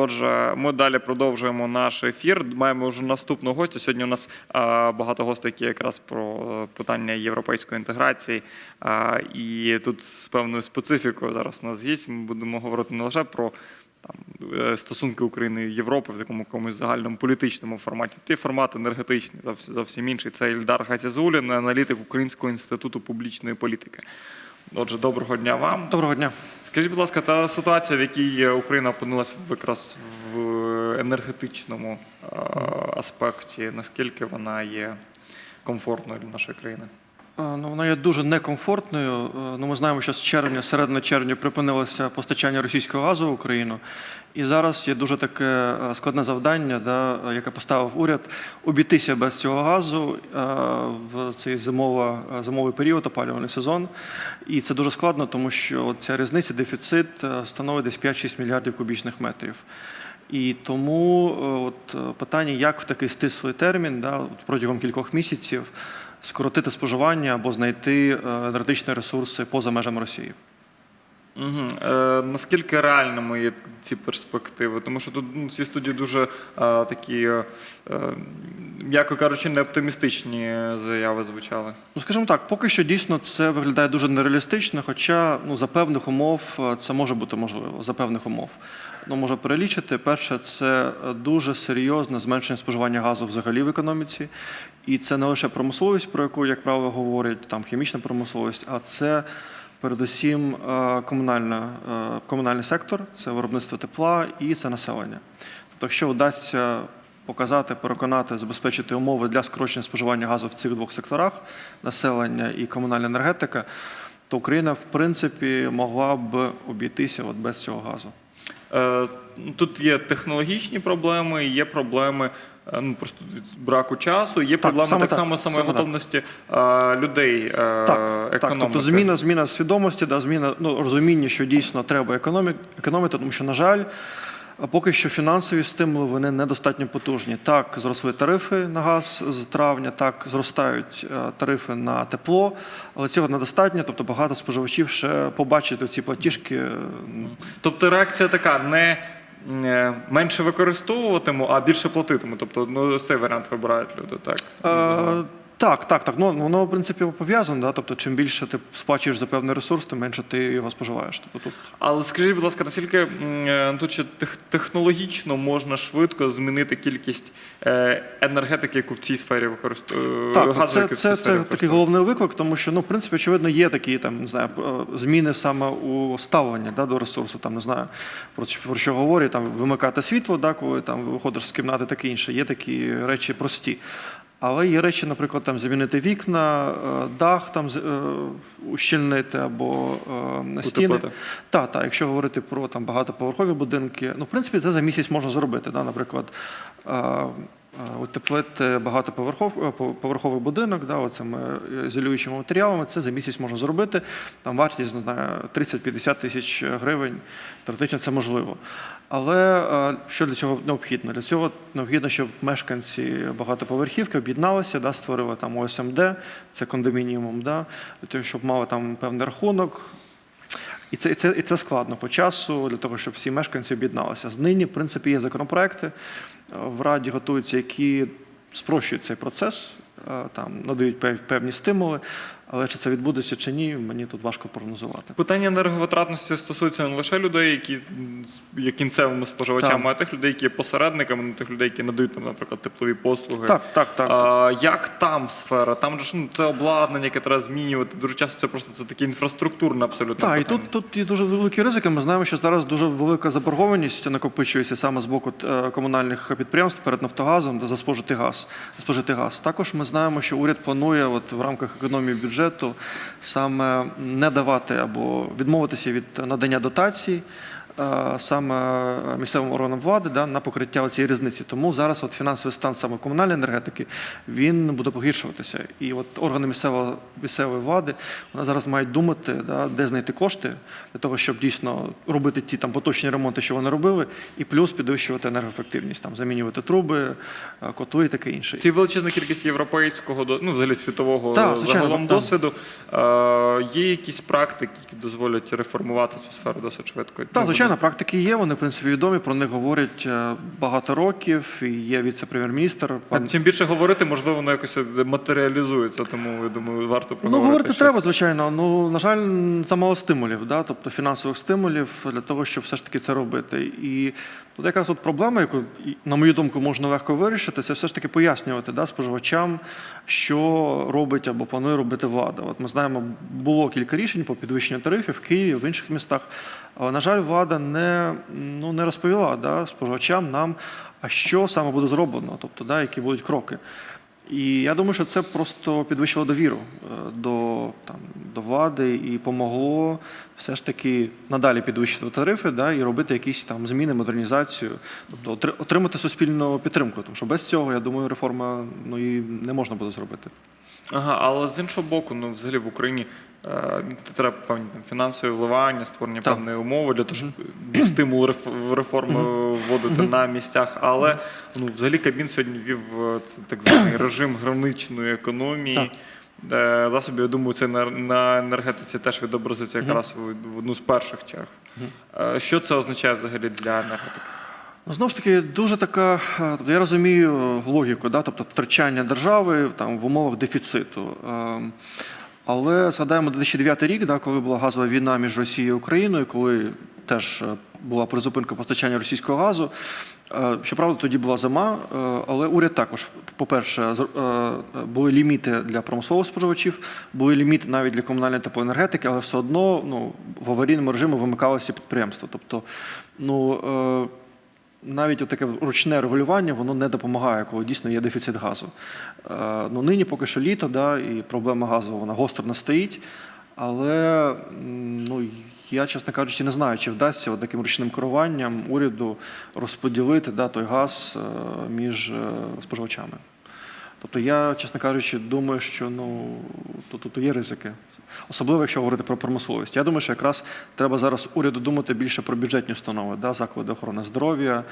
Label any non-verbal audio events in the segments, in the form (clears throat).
Отже, ми далі продовжуємо наш ефір. Маємо вже наступного гостя. Сьогодні у нас багато гостей, які якраз про питання європейської інтеграції. І тут з певною специфікою зараз у нас є. Ми будемо говорити не лише про там, е, стосунки України і Європи в такому якомусь загальному політичному форматі. Ті формат енергетичний, зовсім, інший. Це Ільдар Газізулін, аналітик Українського інституту публічної політики. Отже, доброго дня вам. Доброго дня. Скажіть, будь ласка, та ситуація, в якій Україна опинилася якраз в енергетичному е, аспекті, наскільки вона є комфортною для нашої країни? Е, Ну, вона є дуже некомфортною. Е, Ну, ми знаємо, що з червня, середини червня припинилося постачання російського газу в Україну. І зараз є дуже таке е, складне завдання, да, яке поставив уряд, обійтися без цього газу в цей зимова, зимовий період, опалювальний сезон. І це дуже складно, тому що ця різниця, дефіцит становить десь 5-6 мільярдів кубічних метрів. І тому от, питання, як в такий стислий термін, да, протягом кількох місяців, скоротити споживання або знайти е, енергетичні ресурси поза межами Росії. Угу. Е, наскільки реальними є ці перспективи? Тому що тут ну, в студії дуже е, такі, е, е, м'яко кажучи, не оптимістичні заяви звучали. Ну, скажімо так, поки що дійсно це виглядає дуже нереалістично, хоча ну, за певних умов е, це може бути можливо, за певних умов. Ну, можу перелічити. Перше, це е, дуже серйозне зменшення споживання газу взагалі в економіці. І це не лише промисловість, про яку, як правило, говорять, там хімічна промисловість, а це передусім е, комунальна, е, комунальний сектор, це виробництво тепла і це населення. Тобто, якщо вдасться показати, переконати, забезпечити умови для скорочення споживання газу в цих двох секторах населення і комунальна енергетика, то Україна, в принципі, могла б обійтися от без цього газу. Е, Тут є технологічні проблеми, є проблеми ну, просто від браку часу, є проблеми саме так так, само самої саме так. готовності е, людей е, Так, так, тобто зміна, зміна свідомості, да, зміна ну, розуміння, що дійсно треба економі- економити, тому що, на жаль, поки що фінансові стимули вони недостатньо потужні. Так, зросли тарифи на газ з травня, так зростають е, тарифи на тепло, але цього недостатньо. Тобто багато споживачів ще побачити ці платіжки. е, Тобто реакція така: не е, менше використовуватиму, а більше платитиму. Тобто, ну цей варіант вибирають люди. Так Е, так, так, так. Ну воно в принципі пов'язано. Да? Тобто, чим більше ти сплачуєш за певний ресурс, тим менше ти його споживаєш. Тобто тут Але скажіть, будь ласка, наскільки е, тут ще технологічно можна швидко змінити кількість е, енергетики, яку в цій сфері використовує Так, газу, це, який в цій це, це такий головний виклик, тому що ну, в принципі, очевидно, є такі там, не знаю, е, зміни саме у ставленні да, до ресурсу. Там не знаю про, що- про що говорять, там вимикати світло, да, коли там виходиш з кімнати, таке інше. Є такі речі прості. Але є речі, наприклад, там замінити вікна, е, дах там е, ущільнити або е, стіни. Так, так, якщо говорити про там багатоповерхові будинки, ну в принципі це за місяць можна зробити. Да? Наприклад, утеплити е, поверховий будинок, да, оцими ізолюючими матеріалами, це за місяць можна зробити. Там вартість не знаю, 30-50 тисяч гривень. Теоретично це можливо. Але е, що для цього необхідно? Для цього необхідно, щоб мешканці багатоповерхівки об'єдналися, да, створили там ОСМД, це кондомініумом, да, для того, щоб мали там певний рахунок, і це, і, це, і це складно по часу для того, щоб всі мешканці об'єдналися. Нині, в принципі, є законопроекти е, в Раді готуються, які спрощують цей процес, е, там надають пев- певні стимули. Але чи це відбудеться чи ні, мені тут важко прогнозувати. Питання енерговитратності стосується не лише людей, які є кінцевими споживачами, Так. а тих людей, які є посередниками, тих людей, які надають, там, наприклад, теплові послуги. Так, так, так. А, як там сфера? Там ж ну, це обладнання, яке треба змінювати. Дуже часто це просто це таке інфраструктурне абсолютно. Так, і тут, тут є дуже великі ризики. Ми знаємо, що зараз дуже велика заборгованість накопичується саме з боку е, комунальних підприємств перед Нафтогазом, де за спожитий газ. За спожитий газ. Також ми знаємо, що уряд планує от, в рамках економії бюджету саме не давати або відмовитися від надання дотацій. Е, Саме місцевим органам влади да, на покриття цієї різниці. Тому зараз от фінансовий стан саме комунальної енергетики він буде погіршуватися. І от органи місцевої, місцевої влади вони зараз мають думати, да, де знайти кошти для того, щоб дійсно робити ті там поточні ремонти, що вони робили, і плюс підвищувати енергоефективність, там замінювати труби, е, котли і таке інше. Це величезна кількість європейського, ну взагалі світового Так, звичайно, загалом так. досвіду. Е, є якісь практики, які дозволять реформувати цю сферу досить швидко. Так, звичайно, Звичайно, практики є. Вони в принципі відомі. Про них говорять е, багато років. І є віце-прем'єр-міністр. Пан Тим більше говорити, можливо, воно якось матеріалізується, тому я думаю, варто проговорити. Ну, говорити щось. треба, звичайно. Ну, на жаль, замало стимулів, да? тобто фінансових стимулів для того, щоб все ж таки це робити. І тут якраз от проблема, яку, на мою думку, можна легко вирішити, це все ж таки пояснювати да, споживачам, що робить або планує робити влада. От ми знаємо, було кілька рішень по підвищенню тарифів в Києві, в інших містах. Але, на жаль, влада не, ну, не розповіла да, споживачам нам, а що саме буде зроблено, тобто, да, які будуть кроки. І я думаю, що це просто підвищило довіру е, до, там, до влади і помогло все ж таки надалі підвищити тарифи да, і робити якісь там зміни, модернізацію, тобто отримати суспільну підтримку. Тому що без цього, я думаю, реформа ну, і не можна буде зробити. Ага, але з іншого боку, ну взагалі в Україні треба певні там фінансові вливання, створення Так. певної умови для того, щоб стимул реф- реформи вводити на місцях. Але ну взагалі Кабмін сьогодні вів е, це так званий (clears throat) режим граничної економії. Так. Де засобів, я думаю, це на, на енергетиці теж відобразиться якраз в, в одну з перших черг. Е, Що це означає взагалі для енергетики? Ну, знову ж таки, дуже така. е, Тобто я розумію е, логіку, да? тобто втрачання держави там, в умовах дефіциту. Але згадаємо 2009 рік, да, коли була газова війна між Росією і Україною, коли теж е, була призупинка постачання російського газу. Е, Щоправда, тоді була зима, е, але уряд також, по-перше, були ліміти для промислових споживачів, були ліміти навіть для комунальної теплоенергетики, але все одно ну, в аварійному режимі вимикалися підприємства. Тобто, ну, навіть таке ручне регулювання воно не допомагає, коли дійсно є дефіцит газу. Е, ну, нині поки що літо, да, і проблема газу вона гостро не стоїть. Але ну, я, чесно кажучи, не знаю, чи вдасться таким ручним керуванням уряду розподілити да, той газ е, між е, споживачами. Тобто я, чесно кажучи, думаю, що ну, тут, тут є ризики. Особливо, якщо говорити про промисловість. Я думаю, що якраз треба зараз уряду думати більше про бюджетні установи, да, заклади охорони здоров'я,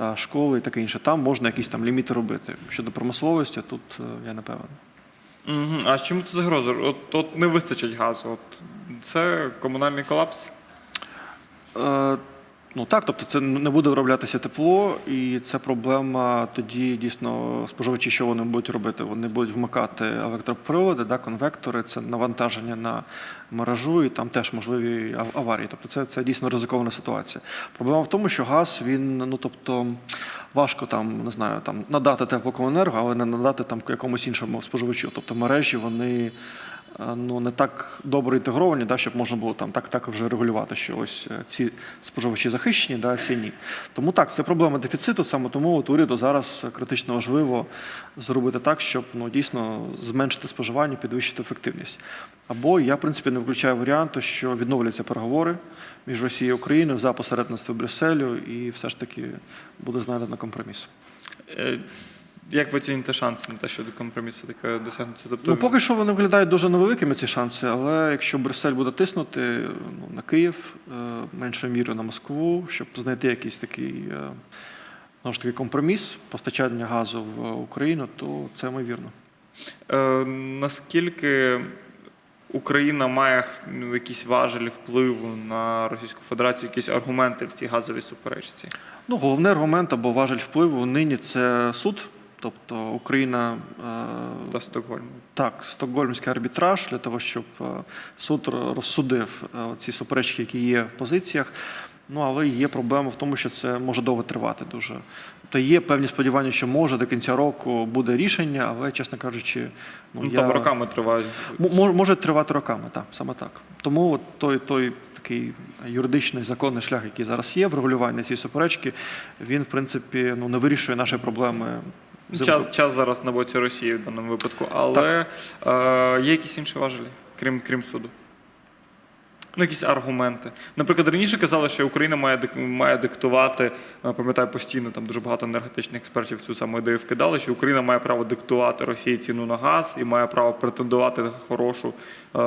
е, школи і таке інше. Там можна якісь там ліміти робити. Щодо промисловості, тут е, я не певен. Угу. А чому це загроза? От, от не вистачить газу. От це комунальний колапс. Е, Ну так, тобто це не буде вироблятися тепло, і це проблема тоді дійсно споживачі, що вони будуть робити? Вони будуть вмикати електроприлади, да, конвектори, це навантаження на мережу, і там теж можливі аварії. Тобто це, це дійсно ризикована ситуація. Проблема в тому, що газ він, ну тобто, важко там, не знаю, там надати теплокомуненерго, але не надати там якомусь іншому споживачу. Тобто мережі вони ну, не так добре інтегровані, да, щоб можна було там так, так вже регулювати, що ось е, ці споживачі захищені, да, ці ні. Тому так, це проблема дефіциту, саме тому от уряду зараз критично важливо зробити так, щоб ну, дійсно зменшити споживання, підвищити ефективність. Або я, в принципі, не виключаю варіанту, що відновляться переговори між Росією і Україною за посередництво Брюсселю, і все ж таки буде знайдено компроміс. Як ви оціните шанси на те, що до компромісу таке досягнуться? Тобто, Ну, поки що вони виглядають дуже невеликими ці шанси, але якщо Брюссель буде тиснути ну, на Київ, е, меншою мірою на Москву, щоб знайти якийсь такий знову ж таки компроміс постачання газу в Україну, то це ймовірно. е, наскільки Україна має ну, якісь важелі впливу на Російську Федерацію, якісь аргументи в цій газовій суперечці? Ну, головний аргумент або важель впливу нині це суд. Тобто Україна е, До Стокгольму. Так, стокгольмський арбітраж для того, щоб е, суд розсудив е, ці суперечки, які є в позиціях. Ну, але є проблема в тому, що це може довго тривати дуже. Тобто є певні сподівання, що може до кінця року буде рішення, але, чесно кажучи, ну, Ну, я... там роками тривають. М- може тривати роками, так, саме так. Тому от той, той такий юридичний законний шлях, який зараз є в регулюванні цієї суперечки, він, в принципі, ну, не вирішує наші проблеми. Час, час зараз на боці Росії в даному випадку, але е, є якісь інші важелі, крім, крім суду. Ну, якісь аргументи. Наприклад, раніше казали, що Україна має дик- має диктувати, е, пам'ятаю постійно, там дуже багато енергетичних експертів цю саму ідею вкидали, що Україна має право диктувати Росії ціну на газ і має право претендувати на хорошу е,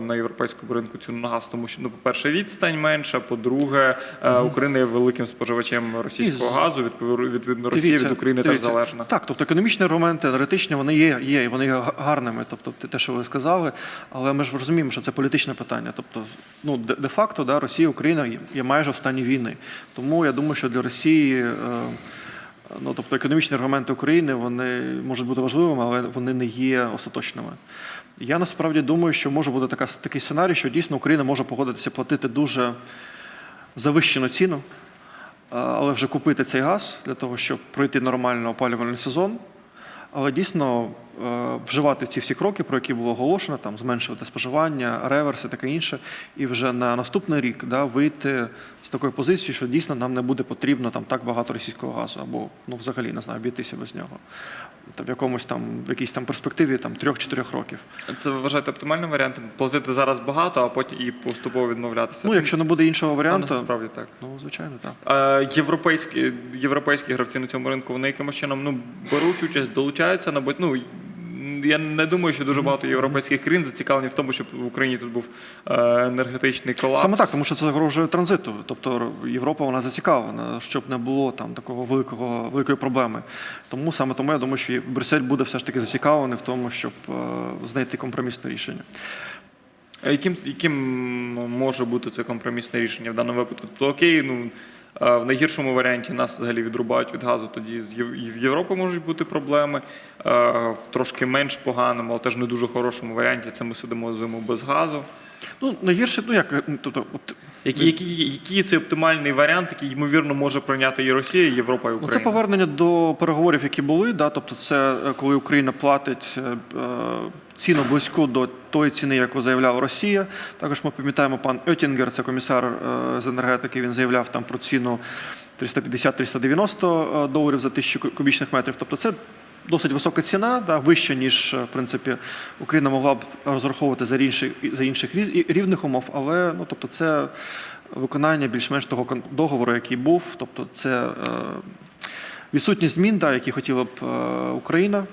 на європейському ринку ціну на газ. Тому що, ну, по-перше, відстань менша, по-друге, е, Україна є великим споживачем російського І газу. Відповідно, Росія Дивіться, від України теж залежна. Так, тобто економічні аргументи, енергетичні, вони є, є, і вони є гарними. Тобто, те, що ви сказали, але ми ж розуміємо, що це політичне питання. Тобто, ну, де- де-факто да, Росія Україна є- майже в стані війни. Тому я думаю, що для Росії. е, Ну, тобто економічні аргументи України вони можуть бути важливими, але вони не є остаточними. Я насправді думаю, що може бути така, такий сценарій, що дійсно Україна може погодитися платити дуже завищену ціну, але вже купити цей газ для того, щоб пройти нормально опалювальний сезон. Але дійсно е, вживати ці всі кроки, про які було оголошено, там зменшувати споживання, реверс і таке інше, і вже на наступний рік да, вийти з такої позиції, що дійсно нам не буде потрібно там так багато російського газу, або ну взагалі не знаю, обійтися без нього. Та в якомусь там в якійсь там перспективі там трьох-чотирьох років. Це ви вважаєте оптимальним варіантом? Платити зараз багато, а потім і поступово відмовлятися. Ну, якщо не буде іншого Ну, варіанту, насправді так. ну звичайно, так. Е, Європейські, європейські гравці на цьому ринку вони якимось чином ну, беруть участь, долучаються, на ну, я не думаю, що дуже багато європейських країн зацікавлені в тому, щоб в Україні тут був е, енергетичний колапс. Саме так, тому що це загрожує транзиту. Тобто Європа вона зацікавлена, щоб не було там такого великого великої проблеми. Тому саме тому я думаю, що Брюссель буде все ж таки зацікавлений в тому, щоб е, знайти компромісне рішення. А Яким, яким може бути це компромісне рішення в даному випадку? Тобто, окей, ну в найгіршому варіанті нас взагалі відрубають від газу, тоді і в Європі можуть бути проблеми. Е, В трошки менш поганому, але теж не дуже хорошому варіанті це ми сидимо зиму без газу. Ну найгірше, ну як ну, тобто, от, Який, який, який це оптимальний варіант, який ймовірно може прийняти і Росія, і Європа, і Ну, це повернення до переговорів, які були. Да? Тобто, це е, коли Україна платить е, е, ціну близьку до тої ціни, яку заявляла Росія. Також ми пам'ятаємо, пан Оттінгер, це комісар з енергетики. Він заявляв там про ціну 350-390 доларів за тисячу кубічних метрів. Тобто, це досить висока ціна, да, вища ніж е, в принципі Україна могла б розраховувати за інших за інших рівних умов, але ну тобто це виконання більш-менш того договору, який був. Тобто, це е, відсутність змін, да, які хотіла б е, Україна.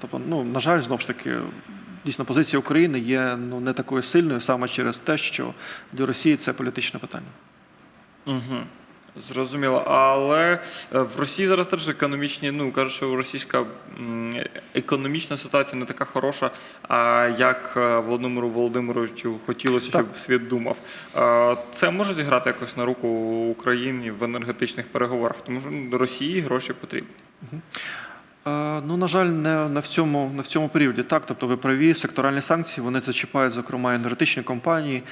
Тобто, ну на жаль, знову ж таки. Дійсно, позиція України є ну не такою сильною саме через те, що для Росії це політичне питання. Угу. Зрозуміло. Але е, в Росії зараз теж економічні, ну кажуть, що російська економічна ситуація не така хороша, а як е, Володимиру Володимировичу хотілося, Так. щоб світ думав. Е, Це може зіграти якось на руку Україні в енергетичних переговорах, тому що ну, Росії гроші потрібні. Ну, на жаль, не, в цьому, не в цьому періоді. Так, тобто ви праві, секторальні санкції вони зачіпають, зокрема, енергетичні компанії.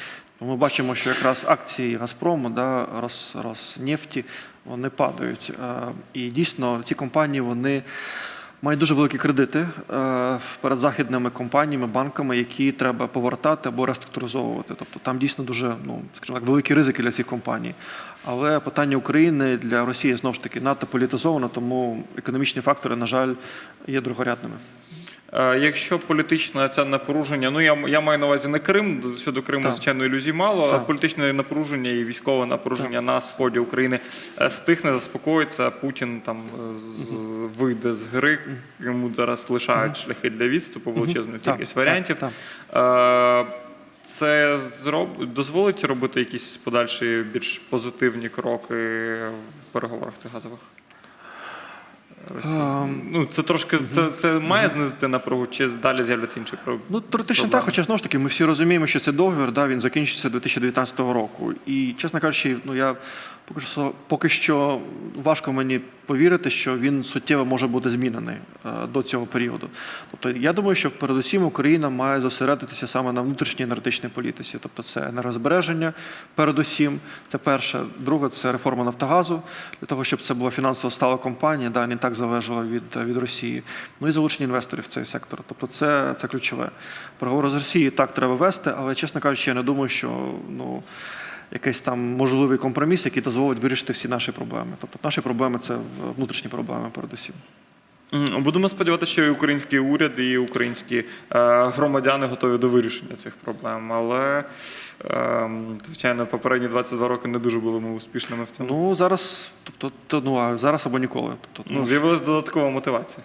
Ми бачимо, що якраз акції Газпрому, да, Рос, Роснефті, вони падають. Е, І дійсно ці компанії вони мають дуже великі кредити е, перед західними компаніями, банками, які треба повертати або реструктуризовувати. Тобто там дійсно дуже ну, скажімо так, великі ризики для цих компаній. Але питання України для Росії знову ж таки надто політизовано, тому економічні фактори, на жаль, є другорядними. Е, Якщо політичне це напруження, ну я, я маю на увазі не Крим, щодо Криму, Так. звичайно, ілюзій мало, а політичне напруження і військове напруження на сході України е, стихне, заспокоїться. Путін там е, з, вийде з гри. Йому зараз лишають шляхи для відступу, величезну Так, кількість так, варіантів. так. Е, Це зроб... дозволить робити якісь подальші більш позитивні кроки в переговорах цих газових? Росії? Ем, Ну, це трошки це, це має знизити напругу, чи далі з'являться інші про- Ну, теоретично так, хоча знову ж таки, ми всі розуміємо, що цей договір да, він закінчиться 2019 року. І, чесно кажучи, ну я поки що поки що важко мені повірити, що він суттєво може бути змінений е, до цього періоду. Тобто, я думаю, що передусім Україна має зосередитися саме на внутрішній енергетичній політиці. Тобто, це енергозбереження, передусім, це перше. Друге, це реформа Нафтогазу, для того, щоб це була фінансово стала компанія, да, не так залежала від, від Росії. Ну і залучення інвесторів в цей сектор. Тобто, це, це ключове. Переговори з Росією так треба вести, але, чесно кажучи, я не думаю, що ну, якийсь там можливий компроміс, який дозволить вирішити всі наші проблеми. Тобто наші проблеми це внутрішні проблеми передусім. Будемо сподіватися, що і український уряд, і українські е, громадяни готові до вирішення цих проблем. Але, е, звичайно, попередні 22 роки не дуже були ми успішними в цьому. Ну зараз, тобто, ну а зараз або ніколи. Тобто, Ну, з'явилася додаткова мотивація.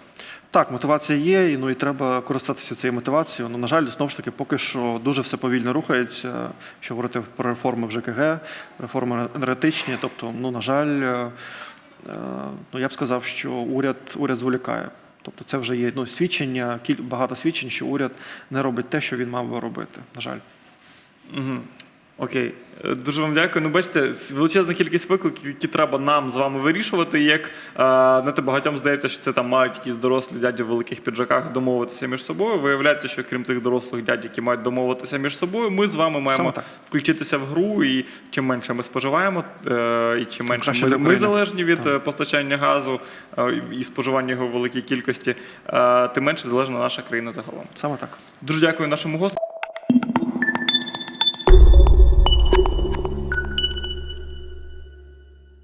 Так, мотивація є, і ну і треба користатися цією мотивацією. Ну, на жаль, знову ж таки, поки що дуже все повільно рухається. Що говорити про реформи в ЖКГ, реформи енергетичні. Тобто, ну на жаль, е, ну я б сказав, що уряд уряд зволікає. Тобто, це вже є ну, свідчення, багато свідчень, що уряд не робить те, що він мав би робити. На жаль. Угу. Окей, Е, дуже вам дякую. Ну, бачите, величезна кількість викликів, які треба нам з вами вирішувати. Як е, знаєте, багатьом здається, що це там мають якісь дорослі дяді в великих піджаках домовитися між собою. Виявляється, що крім цих дорослих дядь, які мають домовитися між собою, ми з вами маємо включитися в гру. І чим менше ми споживаємо, е, і чим менше ми, ми залежні від е, постачання газу е, і споживання його в великій кількості, е, тим менше залежна наша країна загалом. Саме так. Дуже дякую нашому гостю.